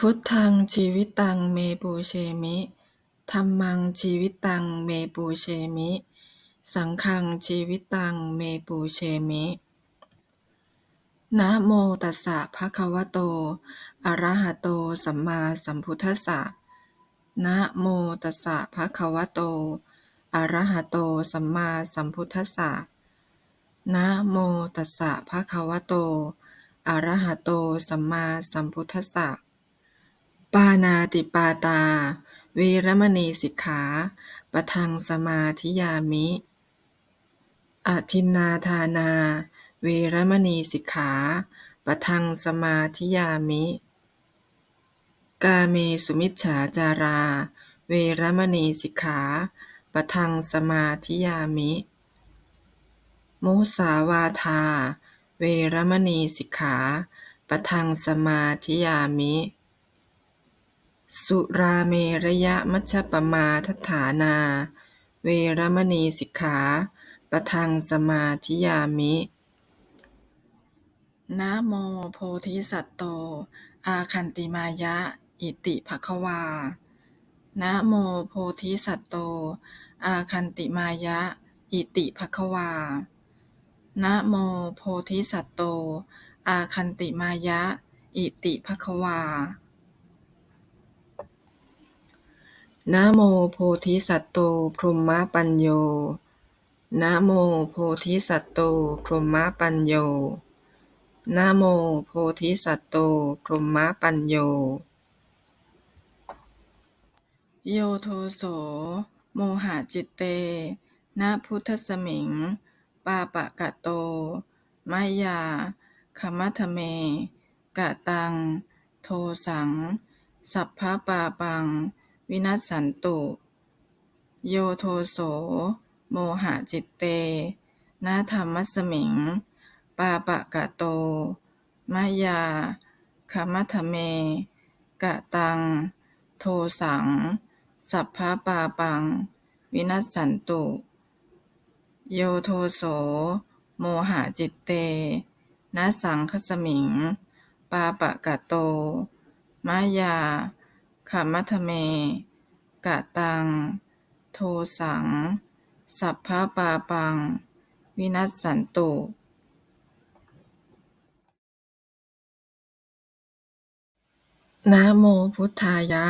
พุทธัง ชีวิตัง เมปูเชมิ ธัมมัง ชีวิตัง เมปูเชมิ สังฆัง ชีวิตัง เมปูเชมิ นะโมตัสสะภะคะวะโต อะระหะโต สัมมาสัมพุทธัสสะ นะโมตัสสะภะคะวะโต อะระหะโต สัมมาสัมพุทธัสสะ นะโมตัสสะภะคะวะโต อะระหะโต สัมมาสัมพุทธัสสะ ปานาติปาตา เวรมณีสิกขา ปะทังสมาธิยามิ อทินนาทานา เวรมณีสิกขา ปะทังสมาธิยามิ กาเมสุมิจฉาจารา เวรมณีสิกขา ปะทังสมาธิยามิมุสาวาทา เวรมณีสิกขา ปะทังสมาธิยามิ สุราเมระยะมัชฌปมาทัฏฐานา เวรมณีสิกขาปะทังสมาธิยามิ นะโมโพธิสัตโต อาคันติมายะ อิติภควา นะโมโพธิสัตโต อาคันติมายะ อิติภควา นะโมโพธิสัตโต อาคันติมายะ อิติภควา นะโมโพธิสัตว์โต พรหมปัญโย นะโมโพธิสัตว์โต พรหมปัญโย นะโมโพธิสัตว์โต พรหมปัญโย โยโทโส โมหะจิตเต นะพุทธสมิง ปาปะกะโตมายาคมัทเม กะตัง โทสัง สัพพะปาปัง วินัสสันตุ โยโทโส โมหะจิตเตนะธรรมสมิง ปาปะกะโต มายาคมัทเม กะตัง โทสัง สัพพะปาปัง วินัสสันตุ โยโทโส โมหะจิตเตนะสังคสมิง ปาปะกะโต มายา ขมัทเม กะตัง โทสัง สัพพะปาปัง วินัสสันตุนะโมพุทธายะ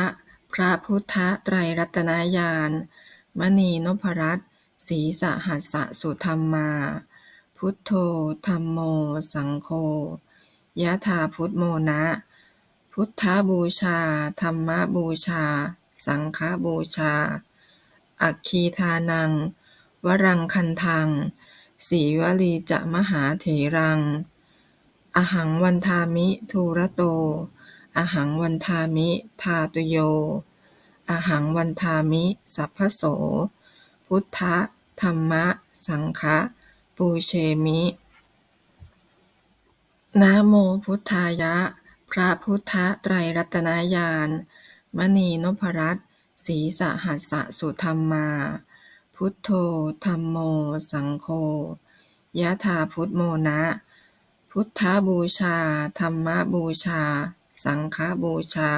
พระพุทธไตรรัตนญาณมณีนพรัตน์ศรีสหัสสสุธรรมา พุทโธธรรมโม สังโฆยะถาพุทโมนะ พุทธบูชา ธรรมบูชา สังฆบูชา อัคคีทานัง วรังคันทัง สีวลีจะมหาเถรัง อหังวันทามิทูระโต อหังวันทามิทาตุโย อหังวันทามิสัพพโส พุทธธรรมะ สังฆะปูเชมินะโมพุทธายะ พระพุทธไตรรัตนญาณ มณีนพรัตน์ ศรีสหัสสสุธรรมา พุทโธธรรมโม สังโฆ ยะถาพุทโมนะ พุทธบูชา ธรรมบูชา สังฆบูชา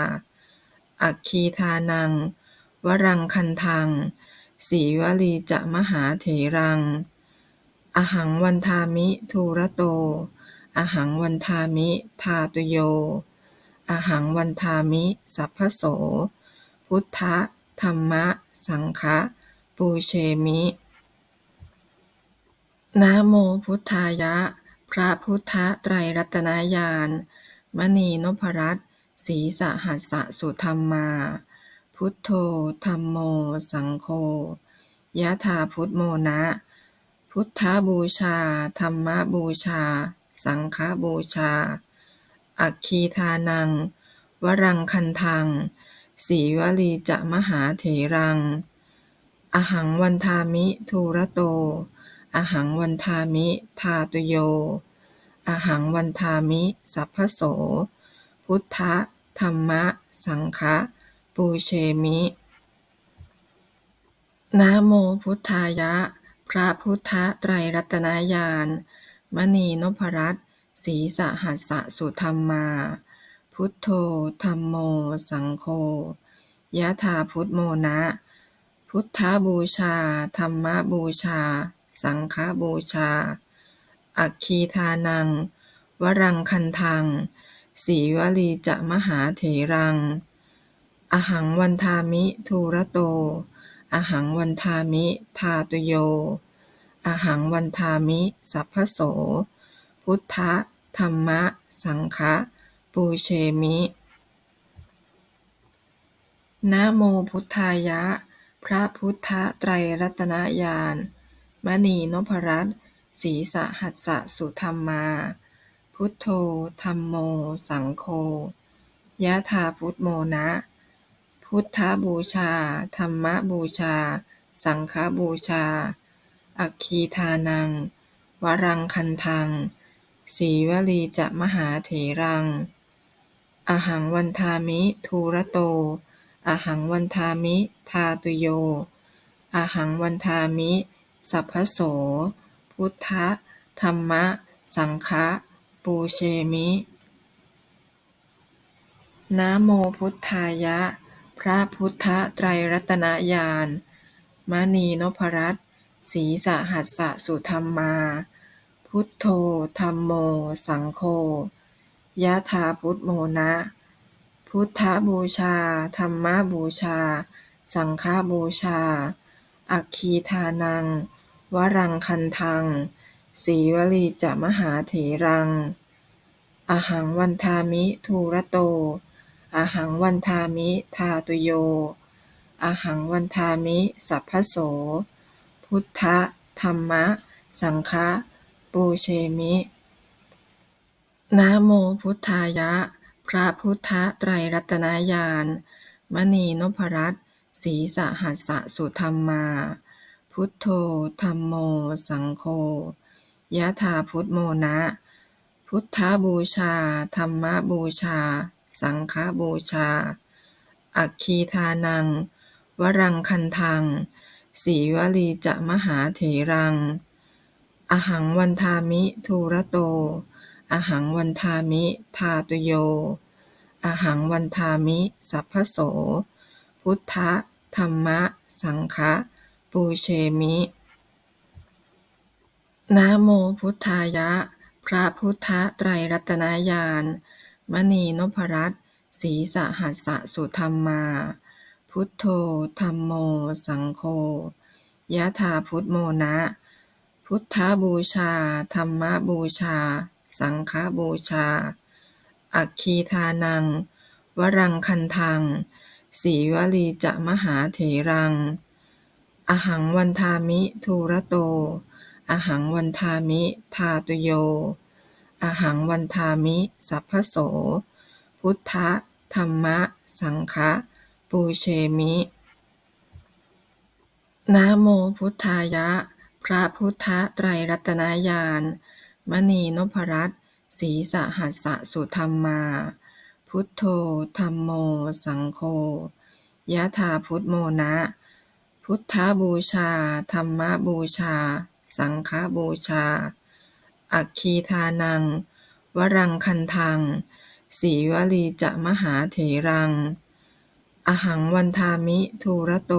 อัคคีทานัง วรังคันทังสีวลีจะมหาเถรัง อหังวันทามิทูระโต อหังวันทามิ ทาตุโย อหังวันทามิสัพพโส พุทธะธรรมะ สังฆะปูเชมิ นะโมพุทธายะ พระพุทธไตรรัตนญาณมณีนพรัตน์ศรีสหัสสสุธรรมา พุทโธธรรมโม สังโฆยะถาพุทโมนะ พุทธบูชา ธรรมบูชา สังฆบูชา อัคคีทานัง วรังคันทัง สีวลีจะมหาเถรัง อหังวันทามิทูระโต อหังวันทามิทาตุโย อหังวันทามิสัพพโส พุทธะธรรมะ สังฆะปูเชมินะโมพุทธายะ พระพุทธไตรรัตนญาณมณีนพรัตน์ ศรีสหัสสะสุธรรมาพพุทโธ ธัมโม สังโฆ ยะถาพุทโมนะ พุทธบูชา ธรรมบูชา สังฆบูชา อัคคีทานัง วรังคันทัง สีวลีจะมหาเถรัง อหังวันทามิทูระโต อหังวันทามิ ทาตุโย อหังวันทามิ สัพพโส พุทธะธรรมะ สังฆะ ปูเชมิ นะโมพุทธายะ พระพุทธไตรรัตนญาณ มณีนพรัตน์ศีสหัสสะสุธรรมา พุทโธ ธัมโม สังโฆ ยะถาพุทโมนะ พุทธบูชา ธรรมบูชา สังฆบูชา อัคคีทานัง วรังคันทัง สีวลีจะมหาเถรัง อหังวันทามิทูระโต อหังวันทามิทาตุโย อหังวันทามิสัพพโส พุทธธรรมะ สังฆะปูเชมินะโมพุทธายะ พระพุทธไตรรัตนญาณมณีนพรัตน์ศรีสหัสสะสุธรรมา พุทโธ ธัมโม สังโฆ ยะถาพุทโมนะ พุทธบูชา ธรรมบูชา สังฆบูชา อัคคีทานัง วรังคันทัง สีวลีจะมหาเถรัง อหังวันทามิทูระโต อหังวันทามิทาตุโย อหังวันทามิสัพพโส พุทธธรรมะ สังฆะ ปูเชมิ นะโมพุทธายะ พระพุทธไตรรัตนญาณ มณีนพรัตน์ศรีสหัสสะสุธรรมา พุทโธธัมโม สังโฆ ยะถาพุทโมนะ พุทธบูชา ธรรมบูชา สังฆบูชา อัคคีทานัง วรังคันทังสีวลีจะมหาเถรัง อหังวัน ทามิ ทูระโต อหังวัน ทามิ ทาตุโย อหังวัน ทามิ สัพพโส พุทธะธรรมะ สังฆะ ปูเชมิ นะโมพุทธายะ พระพุทธไตรรัตนญาณ มณีนพรัตน์ศรีสหัสสะสุธรรมา พุทโธ ธัมโม สังโฆ ยะถาพุทโมนะ พุทธบูชา ธรรมบูชา สังฆบูชา อัคคีทานัง วรังคันทัง สีวลีจะมหาเถรัง อหังวันทามิทูระโต อหังวันทามิทาตุโย อหังวันทามิสัพพโส พุทธธรรมะ สังฆะปูเชมินะโมพุทธายะ พระพุทธไตรรัตนญาณ มณีนพรัตน์ ศรีสหัสสะสุธรรมา พุทโธ ธัมโม สังโฆ ยะถาพุทโมนะ พุทธบูชา ธรรมบูชา สังฆบูชา อัคคีทานัง วรังคันทังสีวลีจะมหาเถรัง อหังวันทามิ ทูระโต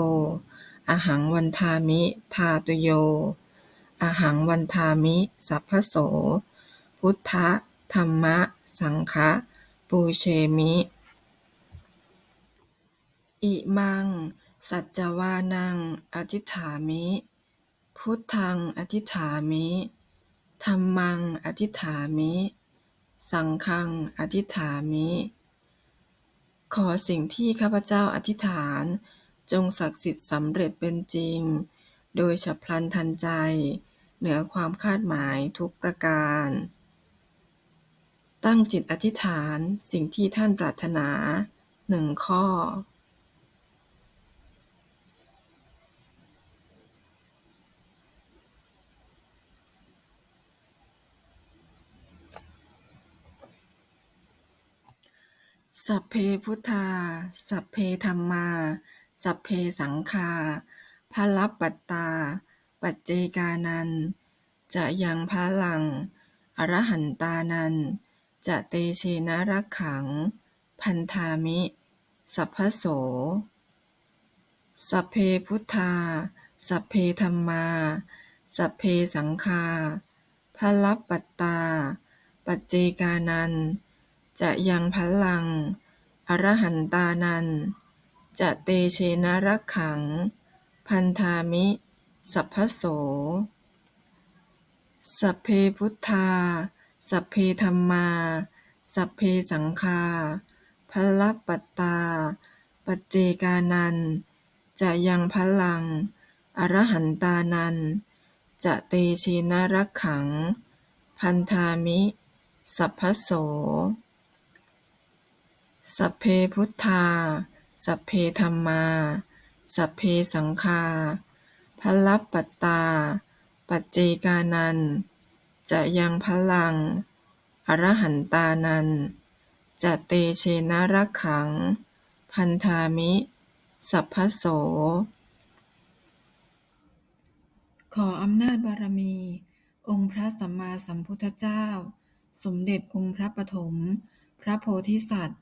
อหังวันทามิทาตุโย อหังวันทามิสัพพโส พุทธธรรมะ สังฆะปูเชมิ อิมัง สัจจวานัง อธิฐามิ พุทธัง อธิฐามิธัมมัง อธิฐามิ สังฆัง อธิฐามิ ขอสิ่งที่ข้าพเจ้าอธิษฐาน จงศักดิ์สิทธิ์สำเร็จเป็นจริง โดยฉับพลันทันใจ เหนือความคาดหมายทุกประการ ตั้งจิตอธิษฐานสิ่งที่ท่านปรารถนาหนึ่งข้อสัพเพพุทธา สัพเพธัมมา สัพเพสังฆาพลับปัตตา ปัจเจกานัน จะยังพลัง อรหันตานัน จะเตเชนะรักขัง พันธามิ สัพพโส สัพเพพุทธา สัพเพธัมมา สัพเพสังฆาพลับปัตตา ปัจเจกานัน จะยังพลัง อรหันตานัน จะเตเชนะรักขัง พันธามิ สัพพโส สัพเพพุทธา สัพเพธัมมา สัพเพสังฆาพลปัตตา ปัจเจกานัน จะยังพลัง อรหันตานัน จะเตเชนะรักขัง พันธามิ สัพพโส สัพเพพุทธา สัพเพธัมมา สัพเพสังฆาพลับปัตตา ปัจเจกานัน จะยังพลัง อรหันตานัน จะเตเชนะรักขัง พันธามิ สัพพโส ขออำนาจบารมี องค์พระสัมมาสัมพุทธเจ้า สมเด็จองค์พระปฐม พระโพธิสัตว์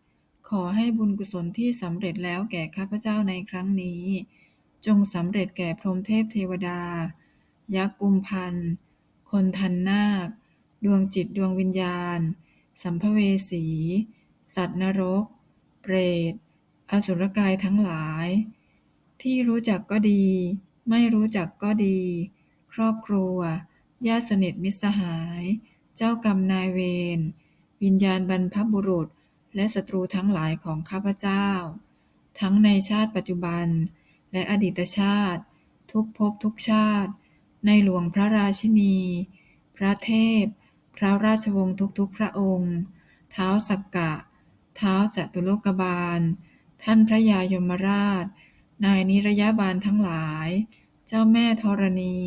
ขอให้บุญกุศลที่สำเร็จแล้วแก่ข้าพเจ้าในครั้งนี้ จงสำเร็จแก่พรหมเทพเทวดา ยักษ์กุมพัน คนทันนาค ดวงจิตดวงวิญญาณ สัมภเวสี สัตว์นรก เปรต อสุรกายทั้งหลาย ที่รู้จักก็ดี ไม่รู้จักก็ดี ครอบครัว ญาติสนิทมิตรสหาย เจ้ากรรมนายเวร วิญญาณบรรพบุรุษ และศัตรูทั้งหลายของข้าพเจ้า ทั้งในชาติปัจจุบัน และอดีตชาติ ทุกภพทุกชาติ ในหลวงพระราชินี พระเทพ พระราชวงศ์ทุกๆพระองค์ท้าวสักกะท้าวจตุโลกบาล ท่านพระยายมราช นายนิรยาบาลทั้งหลาย เจ้าแม่ธรณี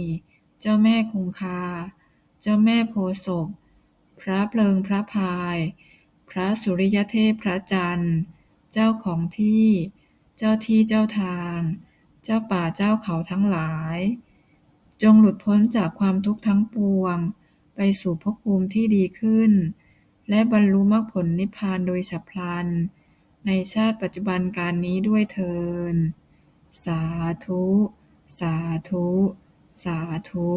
เจ้าแม่คงคา เจ้าแม่โพศพพระเพลิงพระพาย พระสุริยเทพพระจันทร์ เจ้าของที่ เจ้าที่เจ้าทาง เจ้าป่าเจ้าเขาทั้งหลาย จงหลุดพ้นจากความทุกข์ทั้งปวง ไปสู่ภพภูมิที่ดีขึ้น และบรรลุมรรคผลนิพพานโดยฉับพลัน ในชาติปัจจุบันการนี้ด้วยเถิดสาธุ สาธุ สาธุ